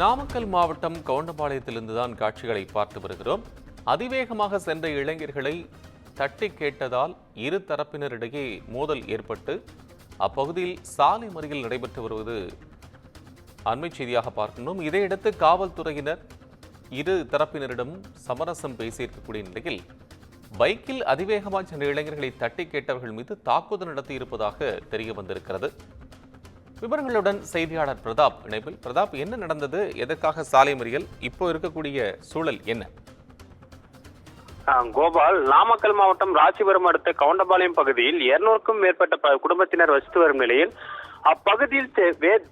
நாமக்கல் மாவட்டம் கவுண்டபாளையத்திலிருந்து தான் காட்சிகளை பார்த்து வருகிறோம். அதிவேகமாக சென்ற இளைஞர்களை தட்டி கேட்டதால் இரு தரப்பினரிடையே மோதல் ஏற்பட்டு அப்பகுதியில் சாலை மறியல் நடைபெற்று வருவது அண்மை செய்தியாக பார்க்கணும். இதையடுத்து காவல்துறையினர் இரு தரப்பினரிடம் சமரசம் பேசியிருக்கக்கூடிய நிலையில் பைக்கில் அதிவேகமாக சென்ற இளைஞர்களை தட்டி கேட்டவர்கள் மீது தாக்குதல் நடத்தி இருப்பதாக தெரிய வந்திருக்கிறது. விவரங்களுடன் செய்தியாளர் பிரதாப் இணைப்பில். பிரதாப் என்ன நடந்தது? எதற்காக சாலை மறியல்? இப்போ இருக்கக்கூடிய சூழல் என்ன? கோபால் நாமக்கல் மாவட்டம் ராசிபுரம் அடுத்த கவுண்டபாளையம் பகுதியில் இருநூறுக்கும் மேற்பட்ட குடும்பத்தினர் வசித்து வரும் நிலையில் அப்பகுதியில்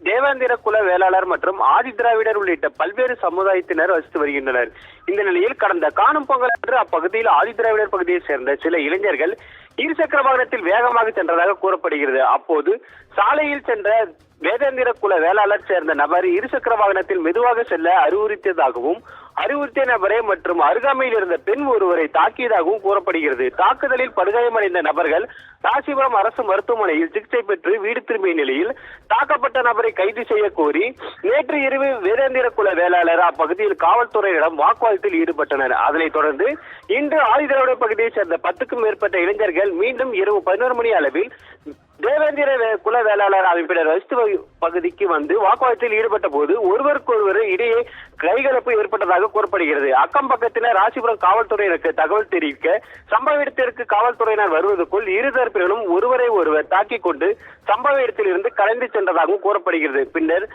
தேவேந்திர குல வேளாளர் மற்றும் ஆதி திராவிடர் உள்ளிட்ட பல்வேறு சமுதாயத்தினர் வசித்து வருகின்றனர். இந்த நிலையில் கடந்த காணும் பொங்கல் அன்று அப்பகுதியில் ஆதி திராவிடர் பகுதியை சேர்ந்த சில இளைஞர்கள் இருசக்கர வாகனத்தில் வேகமாக சென்றதாக கூறப்படுகிறது. அப்போது சாலையில் சென்ற வேதேந்திர குல வேளாளர் சேர்ந்த நபர் இருசக்கர வாகனத்தில் மெதுவாக செல்ல அறிவுறுத்தியதாகவும் அறிவுறுத்திய நபரை மற்றும் அருகாமையில் இருந்த பெண் ஒருவரை தாக்கியதாகவும் கூறப்படுகிறது. தாக்குதலில் படுகாயமடைந்த நபர்கள் ராசிபுரம் அரசு மருத்துவமனையில் சிகிச்சை பெற்று வீடு திரும்பிய நிலையில் தாக்கப்பட்ட நபரை கைது செய்ய கோரி நேற்று இரவு வேதேந்திர குல வேளாளர் அப்பகுதியில் காவல்துறையிடம் வாக்குவாதத்தில் ஈடுபட்டனர். அதனைத் தொடர்ந்து இன்று ஆதிதிராவிட பகுதியைச் சேர்ந்த பத்துக்கும் மேற்பட்ட இளைஞர்கள் மீண்டும் இரவு பதினோரு மணி அளவில் தேவேந்திர குல வேளாளர் அமைப்பினர் வசித்து பகுதிக்கு வந்து வாக்குவாதத்தில் ஈடுபட்ட போது ஒருவருக்கொருவர் இடையே கைகலப்பு ஏற்பட்டதாக கூறப்படுகிறது. அக்கம் பக்கத்தினர் ராசிபுரம் காவல்துறையினருக்கு தகவல் தெரிவிக்க சம்பவ இடத்திற்கு காவல்துறையினர் வருவதற்குள் இரு தரப்பினரும் ஒருவரை ஒருவர் தாக்கிக் கொண்டு சம்பவ இடத்திலிருந்து கலைந்து சென்றதாகவும் கூறப்படுகிறது. பின்னர்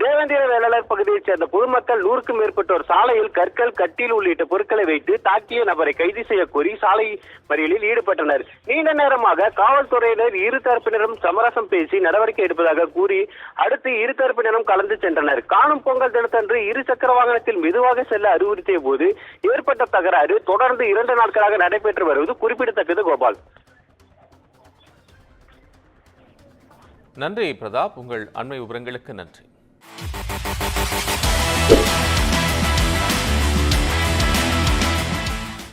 தேவேந்திர வேளாளர் பகுதியைச் சேர்ந்த பொதுமக்கள் நூறுக்கும் மேற்பட்டோர் சாலையில் கற்கள் கட்டில் உள்ளிட்ட பொருட்களை வைத்து தாக்கிய நபரை கைது செய்ய கோரி சாலை மறியலில் ஈடுபட்டனர். நீண்ட நேரமாக காவல்துறையினர் இரு தரப்பினரும் சமரசம் பேசி நடவடிக்கை எடுப்பதாக கூறி அடுத்து இரு தரப்பினரும் கலந்து சென்றனர். காணும் பொங்கல் தினத்தன்று இரு சக்கர வாகனத்தில் மெதுவாக செல்ல அறிவுறுத்திய போது ஏற்பட்ட தகராறு தொடர்ந்து இரண்டு நாட்களாக நடைபெற்று வருவது குறிப்பிடத்தக்கது கோபால். நன்றி பிரதாப். உங்கள் அண்மை விவரங்களுக்கு நன்றி.